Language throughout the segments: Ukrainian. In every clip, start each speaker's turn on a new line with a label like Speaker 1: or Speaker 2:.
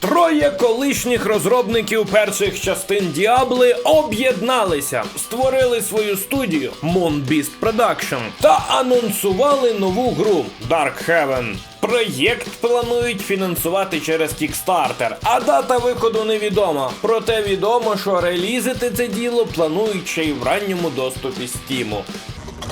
Speaker 1: Троє колишніх розробників перших частин Діабли об'єдналися, створили свою студію Moonbeast Production та анонсували нову гру Dark Heaven. Проєкт планують фінансувати через Kickstarter, а дата виходу невідома. Проте відомо, що релізити це діло планують ще й в ранньому доступі Steam.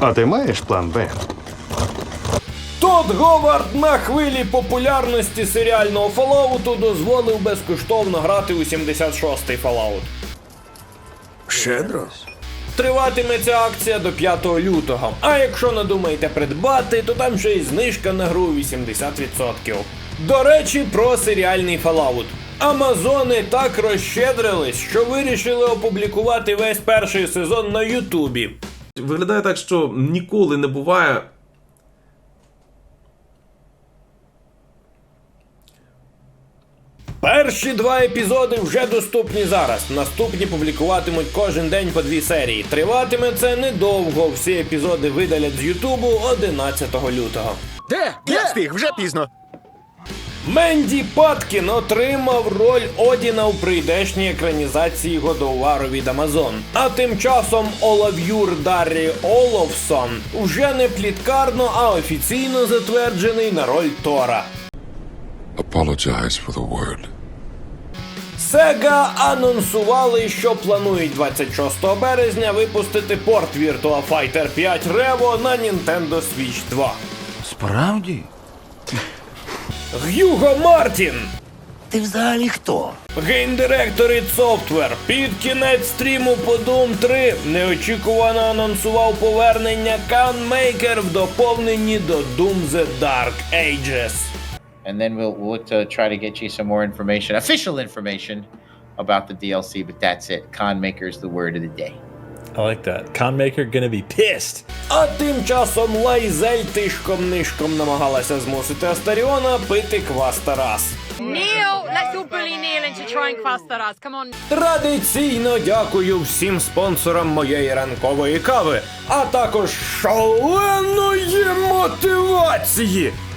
Speaker 2: А ти маєш план Б?
Speaker 1: Тодд Говард на хвилі популярності серіального Фоллауту дозволив безкоштовно грати у 76-й Fallout.
Speaker 3: Щедро.
Speaker 1: Триватиме ця акція до 5 лютого. А якщо надумаєте придбати, то там ще й знижка на гру 80%. До речі, про серіальний Fallout. Амазони так розщедрились, що вирішили опублікувати весь перший сезон на Ютубі.
Speaker 4: Виглядає так, що ніколи не буває.
Speaker 1: Перші два епізоди вже доступні зараз. Наступні публікуватимуть кожен день по дві серії. Триватиме це недовго. Всі епізоди видалять з Ютубу 11 лютого.
Speaker 3: Де? Я встиг, вже пізно.
Speaker 1: Менді Паткін отримав роль Одіна в прийдешній екранізації Годовару від Амазон. А тим часом Олав'юр Даррі Оловсон вже не пліткарно, а офіційно затверджений на роль Тора.
Speaker 5: Apologize for the word.
Speaker 1: Sega анонсували, що планують 26 березня випустити порт Virtua Fighter 5 Revo на Nintendo Switch 2.
Speaker 6: Справді?
Speaker 1: Гюго Мартін,
Speaker 6: Ти взагалі хто?
Speaker 1: геймдиректор id Software, під кінець стріму по Doom 3 неочікувано анонсував повернення Maker в доповненні до Doom The Dark Ages.
Speaker 7: And then we'll, we'll look to try to get you some more information, official information about the DLC. But that's it. Con Maker's the word of the day.
Speaker 8: I like that. Conmaker gonna be pissed.
Speaker 1: А тим часом Лайзель тишком-нишком намагалася змусити Астаріона пити квас Тарас.
Speaker 9: Neil, let's all bully Neil into trying faster us. Come on.
Speaker 1: Традиційно дякую всім спонсорам моєї ранкової кави, а також шаленої мотивації